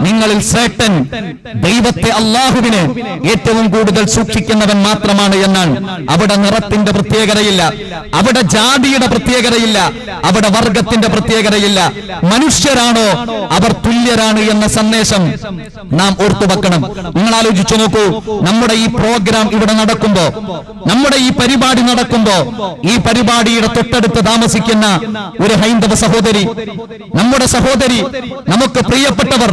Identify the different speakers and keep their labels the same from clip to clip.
Speaker 1: നിങ്ങളിൽ ശ്രേഷ്ഠൻ ദൈവത്തെ അള്ളാഹുവിന് ഏറ്റവും കൂടുതൽ സൂക്ഷിക്കുന്നവൻ മാത്രമാണ് എന്നാണ്. അവിടെ നിറത്തിന്റെ പ്രത്യേകതയില്ല. അവിടെ ജാതിയുടെ പ്രത്യേകതയില്ല. അവിടെ വർഗത്തിന്റെ പ്രത്യേകതയില്ല. മനുഷ്യരാണോ അവർ തുല്യരാണ് എന്ന സന്ദേശം നാം ഓർത്തു വെക്കണം. നിങ്ങൾ ആലോചിച്ചു നോക്കൂ. നമ്മുടെ ഈ പ്രോഗ്രാം ഇവിടെ നടക്കുമ്പോ നമ്മുടെ ഈ പരിപാടി നടക്കുമ്പോ ഈ പരിപാടിയുടെ തൊട്ടടുത്ത് താമസിക്കുന്ന ഒരു ഹൈന്ദവ സഹോദരി നമ്മുടെ സഹോദരി നമുക്ക് പ്രിയപ്പെട്ടവർ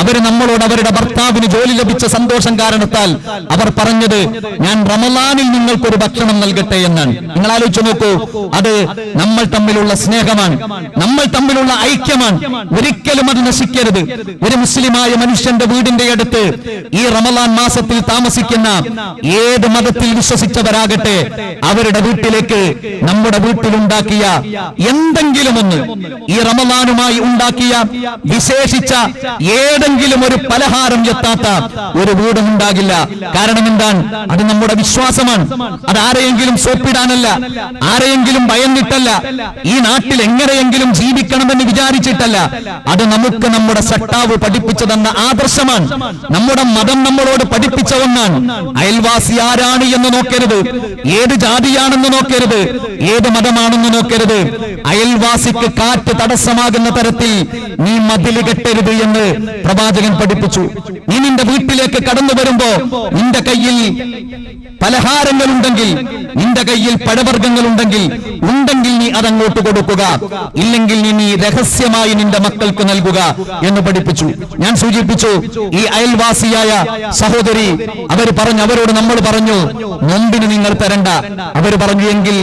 Speaker 1: അവർ നമ്മളോട് അവരുടെ ഭർത്താവിന് ജോലി ലഭിച്ച സന്തോഷം കാരണത്താൽ അവർ പറഞ്ഞത് ഞാൻ റമലാനിൽ നിങ്ങൾക്കൊരു ഭക്ഷണം നൽകട്ടെ എന്നാണ്. നിങ്ങൾ ആലോചിച്ചു നോക്കൂ അത് നമ്മൾ തമ്മിലുള്ള സ്നേഹമാണ് നമ്മൾ തമ്മിലുള്ള ഐക്യമാണ്. ഒരിക്കലും അത് നശിക്കരുത്. ഒരു മുസ്ലിമായ മനുഷ്യന്റെ വീടിന്റെ അടുത്ത് ഈ റമലാൻ മാസത്തിൽ താമസിക്കുന്ന ഏത് മതത്തിൽ വിശ്വസിച്ചവരാകട്ടെ അവരുടെ വീട്ടിലേക്ക് നമ്മുടെ വീട്ടിലുണ്ടാക്കിയ എന്തെങ്കിലും ഒന്ന് ഈ റമലാനുമായി ഉണ്ടാക്കിയ വിശേഷിച്ച ഏതെങ്കിലും ഒരു പലഹാരം എത്താത്ത ഒരു വീടും ഉണ്ടാകില്ല. കാരണം എന്താണ്? അത് നമ്മുടെ വിശ്വാസമാണ്. അത് ആരെയെങ്കിലും സോപ്പിടാനല്ല ആരെയെങ്കിലും ഭയന്നിട്ടല്ല ഈ നാട്ടിൽ എങ്ങനെയെങ്കിലും ജീവിക്കണമെന്ന് വിചാരിച്ചിട്ടല്ല. അത് നമുക്ക് നമ്മുടെ സട്ടാവ് പഠിപ്പിച്ചു തന്ന ആദർശമാണ്. നമ്മുടെ മതം നമ്മളോട് പഠിപ്പിച്ച ഒന്നാണ്. അയൽവാസി ആരാണ് എന്ന് നോക്കരുത്. ഏത് ജാതിയാണെന്ന് നോക്കരുത്. ഏത് മതമാണെന്ന് നോക്കരുത്. അയൽവാസിക്ക് കാറ്റ് തടസ്സമാകുന്ന തരത്തിൽ നീ മതിൽ കെട്ടരുത് എന്ന് പ്രവാചകൻ പഠിപ്പിച്ചു. നീ നിന്റെ വീട്ടിലേക്ക് കടന്നു വരുമ്പോ നിന്റെ കയ്യിൽ പലഹാരങ്ങൾ ഉണ്ടെങ്കിൽ നിന്റെ കയ്യിൽ പഴവർഗങ്ങൾ ഉണ്ടെങ്കിൽ ഉണ്ടെങ്കിൽ നീ അതങ്ങോട്ട് കൊടുക്കുക. ഇല്ലെങ്കിൽ നീ നീ രഹസ്യമായി നിന്റെ മക്കൾക്ക് നൽകുക എന്ന് പഠിപ്പിച്ചു. ഞാൻ സൂചിപ്പിച്ചു ഈ അയൽവാസിയായ സഹോദരി അവർ പറഞ്ഞു അവരോട് നമ്മൾ പറഞ്ഞു നൊമ്പിന് നിങ്ങൾ തരണ്ട. അവർ പറഞ്ഞു എങ്കിൽ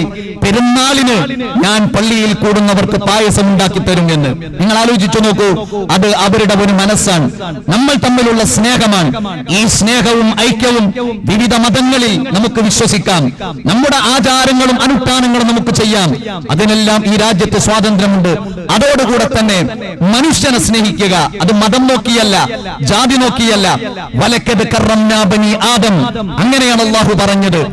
Speaker 1: പെരുന്നാളിന് ഞാൻ പള്ളിയിൽ കൂടുന്നവർക്ക് പായസം ഉണ്ടാക്കി തരും എന്ന് നിങ്ങൾ ആലോചിച്ചു നോക്കൂ അത് അവരുടെ ഒരു മനസ്സാണ്. നമ്മൾ തമ്മിലുള്ള സ്നേഹമാണ്. ഈ സ്നേഹവും ഐക്യവും വിവിധ മതങ്ങളിൽ നമുക്ക് വിശ്വസിക്കാം. നമ്മുടെ ആചാരങ്ങളും അനുഷ്ഠാനങ്ങളും നമുക്ക് ചെയ്യാം. അതിനെല്ലാം ഈ രാജ്യത്ത് സ്വാതന്ത്ര്യമുണ്ട്. അതോടുകൂടെ തന്നെ മനുഷ്യനെ സ്നേഹിക്കുക അത് മതം നോക്കിയല്ല ജാതി നോക്കിയല്ല. വലക്കത് കറം ആദം. അങ്ങനെയാണ് അള്ളാഹു പറഞ്ഞത്.